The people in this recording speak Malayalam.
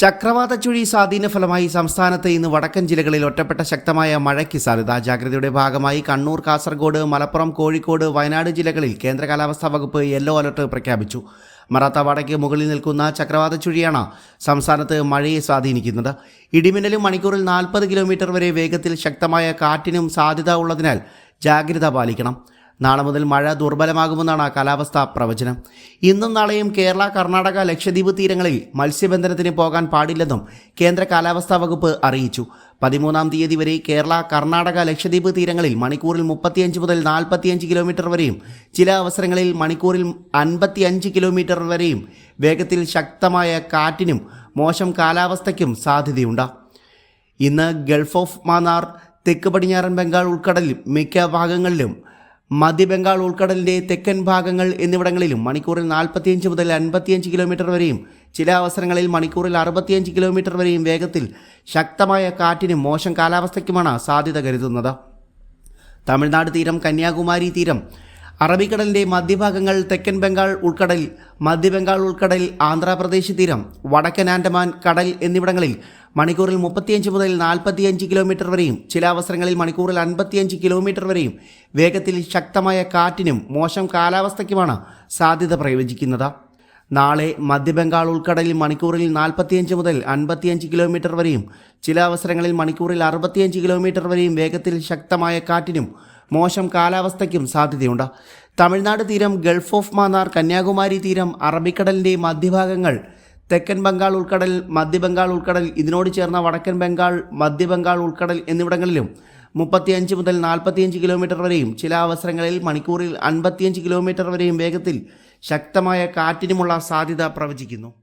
ചക്രവാത ചുഴി സ്വാധീന ഫലമായി സംസ്ഥാനത്ത് ഇന്ന് വടക്കൻ ജില്ലകളിൽ ഒറ്റപ്പെട്ട ശക്തമായ മഴയ്ക്ക് സാധ്യത. ജാഗ്രതയുടെ ഭാഗമായി കണ്ണൂർ കാസർഗോഡ് മലപ്പുറം കോഴിക്കോട് വയനാട് ജില്ലകളിൽ കേന്ദ്ര കാലാവസ്ഥാ വകുപ്പ് യെല്ലോ അലർട്ട് പ്രഖ്യാപിച്ചു. മറാത്തവാടയ്ക്ക് മുകളിൽ നിൽക്കുന്ന ചക്രവാത ചുഴിയാണ് സംസ്ഥാനത്ത് മഴയെ സ്വാധീനിക്കുന്നത്. ഇടിമിന്നലും മണിക്കൂറിൽ നാൽപ്പത് കിലോമീറ്റർ വരെ വേഗത്തിൽ ശക്തമായ കാറ്റിനും സാധ്യത ഉള്ളതിനാൽ ജാഗ്രത പാലിക്കണം. നാളെ മുതൽ മഴ ദുർബലമാകുമെന്നാണ് കാലാവസ്ഥാ പ്രവചനം. ഇന്നും നാളെയും കേരള കർണാടക ലക്ഷദ്വീപ് തീരങ്ങളിൽ മത്സ്യബന്ധനത്തിന് പോകാൻ പാടില്ലെന്നും കേന്ദ്ര കാലാവസ്ഥാ വകുപ്പ് അറിയിച്ചു. പതിമൂന്നാം തീയതി വരെ കേരള കർണാടക ലക്ഷദ്വീപ് തീരങ്ങളിൽ മണിക്കൂറിൽ മുപ്പത്തിയഞ്ച് മുതൽ നാൽപ്പത്തിയഞ്ച് കിലോമീറ്റർ വരെയും ചില അവസരങ്ങളിൽ മണിക്കൂറിൽ അൻപത്തിയഞ്ച് കിലോമീറ്റർ വരെയും വേഗത്തിൽ ശക്തമായ കാറ്റിനും മോശം കാലാവസ്ഥയ്ക്കും സാധ്യതയുണ്ട്. ഇന്ന് ഗൾഫ് ഓഫ് മാന്നാർ തെക്ക് പടിഞ്ഞാറൻ ബംഗാൾ ഉൾക്കടലിൽ മിക്ക ഭാഗങ്ങളിലും മധ്യ ബംഗാൾ ഉൾക്കടലിന്റെ തെക്കൻ ഭാഗങ്ങൾ എന്നിവിടങ്ങളിലും മണിക്കൂറിൽ നാൽപ്പത്തിയഞ്ച് മുതൽ അൻപത്തിയഞ്ച് കിലോമീറ്റർ വരെയും ചില അവസരങ്ങളിൽ മണിക്കൂറിൽ അറുപത്തിയഞ്ച് കിലോമീറ്റർ വരെയും വേഗത്തിൽ ശക്തമായ കാറ്റിനും മോശം കാലാവസ്ഥയ്ക്കുമാണ് സാധ്യത കരുതുന്നത്. തമിഴ്നാട് തീരം കന്യാകുമാരി തീരം അറബിക്കടലിന്റെ മധ്യഭാഗങ്ങൾ തെക്കൻ ബംഗാൾ ഉൾക്കടൽ മധ്യ ബംഗാൾ ഉൾക്കടൽ ആന്ധ്രാപ്രദേശ് തീരം വടക്കൻ ആൻഡമാൻ കടൽ എന്നിവിടങ്ങളിൽ മണിക്കൂറിൽ മുപ്പത്തിയഞ്ച് മുതൽ നാൽപ്പത്തിയഞ്ച് കിലോമീറ്റർ വരെയും ചില അവസരങ്ങളിൽ മണിക്കൂറിൽ അൻപത്തിയഞ്ച് കിലോമീറ്റർ വരെയും വേഗത്തിൽ ശക്തമായ കാറ്റിനും മോശം കാലാവസ്ഥയ്ക്കുമാണ് സാധ്യത പ്രവചിക്കുന്നത് നാളെ മധ്യബംഗാൾ ഉൾക്കടലിൽ മണിക്കൂറിൽ നാൽപ്പത്തിയഞ്ച് മുതൽ അൻപത്തിയഞ്ച് കിലോമീറ്റർ വരെയും ചില അവസരങ്ങളിൽ മണിക്കൂറിൽ അറുപത്തിയഞ്ച് കിലോമീറ്റർ വരെയും വേഗത്തിൽ ശക്തമായ കാറ്റിനും മോശം കാലാവസ്ഥയ്ക്കും സാധ്യതയുണ്ട്. തമിഴ്നാട് തീരം ഗൾഫ് ഓഫ് മാന്നാർ കന്യാകുമാരി തീരം അറബിക്കടലിന്റെ മധ്യഭാഗങ്ങൾ തെക്കൻ ബംഗാൾ ഉൾക്കടൽ മധ്യ ബംഗാൾ ഉൾക്കടൽ ഇതിനോട് ചേർന്ന വടക്കൻ ബംഗാൾ മധ്യ ബംഗാൾ ഉൾക്കടൽ എന്നിവിടങ്ങളിലും മുപ്പത്തിയഞ്ച് മുതൽ നാൽപ്പത്തിയഞ്ച് കിലോമീറ്റർ വരെയും ചില അവസരങ്ങളിൽ മണിക്കൂറിൽ അൻപത്തിയഞ്ച് കിലോമീറ്റർ വരെയും വേഗത്തിൽ ശക്തമായ കാറ്റിനുമുള്ള സാധ്യത പ്രവചിക്കുന്നു.